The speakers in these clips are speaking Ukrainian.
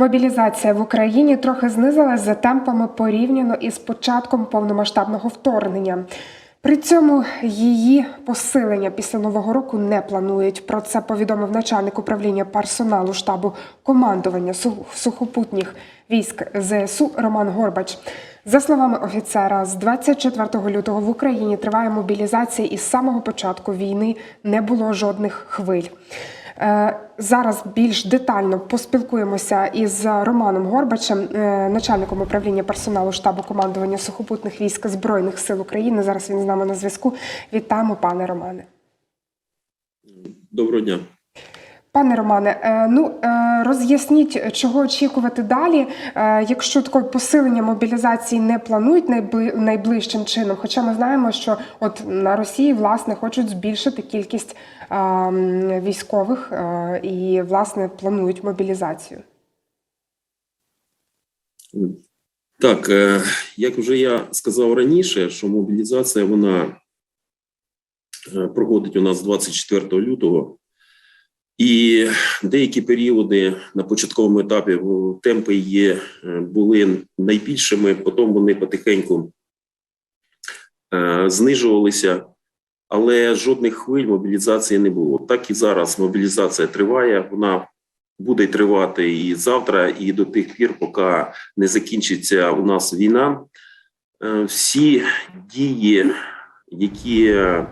Мобілізація в Україні трохи знизилась за темпами порівняно із початком повномасштабного вторгнення. При цьому її посилення після нового року не планують. Про це повідомив начальник управління персоналу штабу командування сухопутніх військ ЗСУ Роман Горбач. За словами офіцера, з 24 лютого в Україні триває мобілізація і з самого початку війни не було жодних хвиль. Е, Зараз більш детально поспілкуємося із Романом Горбачем, е, начальником управління персоналу штабу командування сухопутних військ Збройних сил України. Зараз він з нами на зв'язку. Вітаємо, пане Романе. Доброго дня. Пане Романе, е, ну е, роз'ясніть, чого очікувати далі, е, якщо такого посилення мобілізації не планують найбли- найближчим чином. Хоча ми знаємо, що от на Росії власне хочуть збільшити кількість військових і власне планують мобілізацію. Так, як вже я сказав раніше, що мобілізація вона проходить у нас 24 лютого, і деякі періоди на початковому етапі темпи є е, були найбільшими, потім вони потихеньку е, знижувалися, але жодних хвиль мобілізації не було. Так і зараз мобілізація триває. Вона буде тривати і завтра, і до тих пір, поки не закінчиться у нас війна. Е, Всі дії, які е,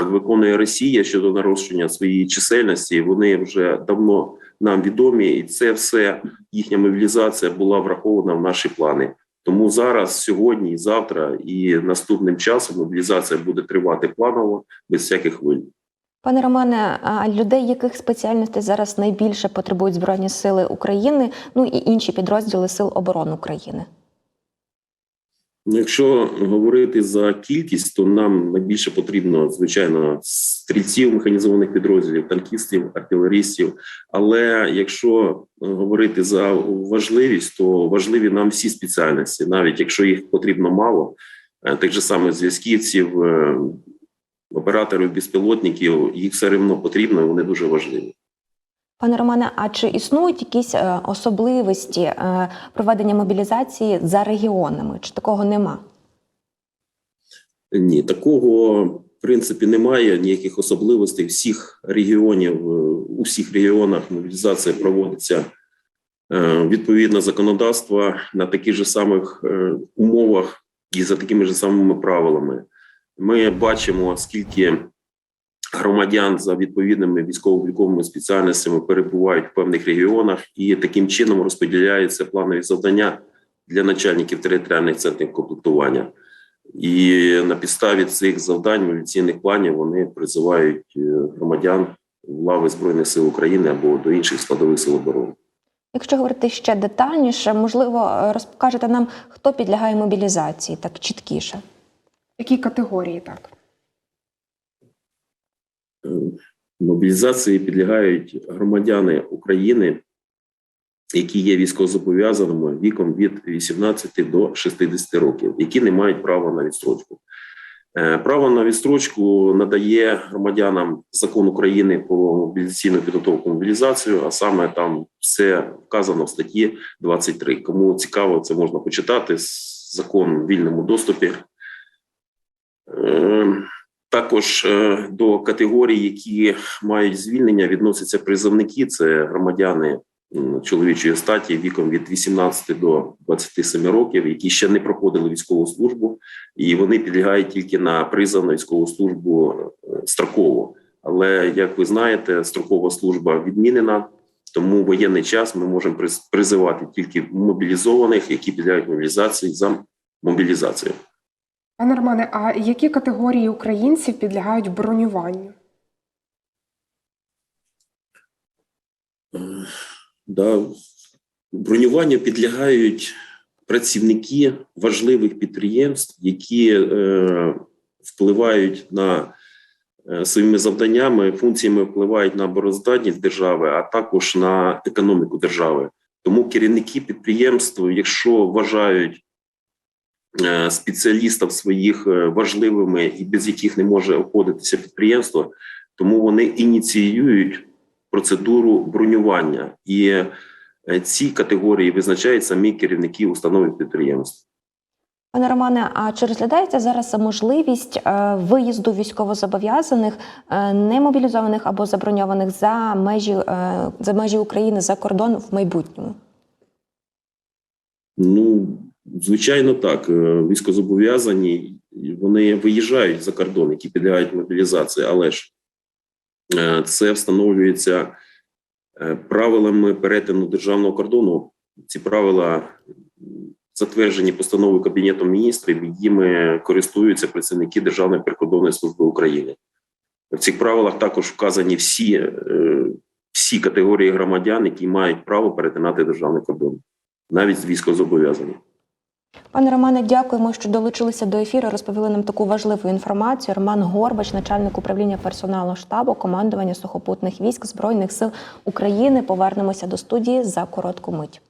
виконує Росія щодо нарощення своєї чисельності, вони вже давно нам відомі, і це все їхня мобілізація була врахована в наші плани. Тому зараз, сьогодні, завтра і наступним часом мобілізація буде тривати планово без всяких хвиль. Пане Романе, а людей, яких спеціальностей зараз найбільше потребують Збройні Сили України, ну і інші підрозділи Сил оборони України? Якщо говорити за кількість, то нам найбільше потрібно, звичайно, стрільців механізованих підрозділів, танкістів, артилерістів. Але якщо говорити за важливість, то важливі нам всі спеціальності, навіть якщо їх потрібно мало, е, тих же самих зв'язківців, е, операторів безпілотників, їх все рівно потрібно, і вони дуже важливі. Пане Романе, а чи існують якісь е, особливості е, проведення мобілізації за регіонами? Чи такого нема? Ні, такого в принципі немає ніяких особливостей. Всіх регіонів е, у всіх регіонах мобілізація проводиться відповідно законодавства на таких же самих умовах і за такими ж самими правилами. Ми бачимо, скільки громадян за відповідними військово-обліковими спеціальностями перебувають в певних регіонах, і таким чином розподіляються планові завдання для начальників територіальних центрів комплектування. І на підставі цих завдань мобілізаційних планів вони призивають е, громадян в лави збройних сил України або до інших складових сил оборони. Якщо говорити ще детальніше, можливо, е, розкажете нам, хто підлягає мобілізації, так чіткіше. Які категорії так? Е, Мобілізації підлягають громадяни України, які є військовозобов'язаними віком від 18 до 60 років, які не мають права на відстрочку. Е, Право на відстрочку надає громадянам закон України про мобілізаційну підготовку мобілізацію, а саме там все вказано в статті 23. Кому цікаво, це можна почитати. Закон в вільному доступі. Також е, до категорій, які мають звільнення, відносяться призовники. Це громадяни чоловічої статі віком від 18 до 27 років, які ще не проходили військову службу, і вони підлягають тільки на призов на військову службу е, строково. Але як ви знаєте, строкова служба відмінена, тому воєнний час ми можемо приз- призивати тільки мобілізованих, які підлягають мобілізації за мобілізацію. Пане Романе, а які категорії українців підлягають бронюванню? Да, бронюванню підлягають працівники важливих підприємств, які е, впливають на е, своїми завданнями, функціями впливають на обороздатність держави, а також на економіку держави. Тому керівники підприємств, якщо вважають спеціалістів своїх е, важливими і без яких не може обходитися підприємство, тому вони ініціюють процедуру бронювання. І е, ці категорії визначають самі керівники установ і підприємств. Пане Романе, а чи розглядається зараз можливість е, виїзду військовозобов'язаних, е, немобілізованих або заброньованих за межі е, за межі України за кордон в майбутньому? Ну, звичайно, так. Е, Військозобов'язані вони виїжджають за кордон, які підлягають мобілізації, але ж е, це встановлюється е, правилами перетину державного кордону. Ці правила затверджені постановою Кабінету міністрів, їми користуються працівники Державної прикордонної служби України. В цих правилах також вказані всі, всі категорії громадян, які мають право перетинати державний кордон навіть з військовозобов'язаних. Пане Романе, дякуємо, що долучилися до ефіру. Розповіли нам таку важливу інформацію. Роман Горбач, начальник управління персоналу штабу, командування сухопутних військ Збройних сил України. Повернемося до студії за коротку мить.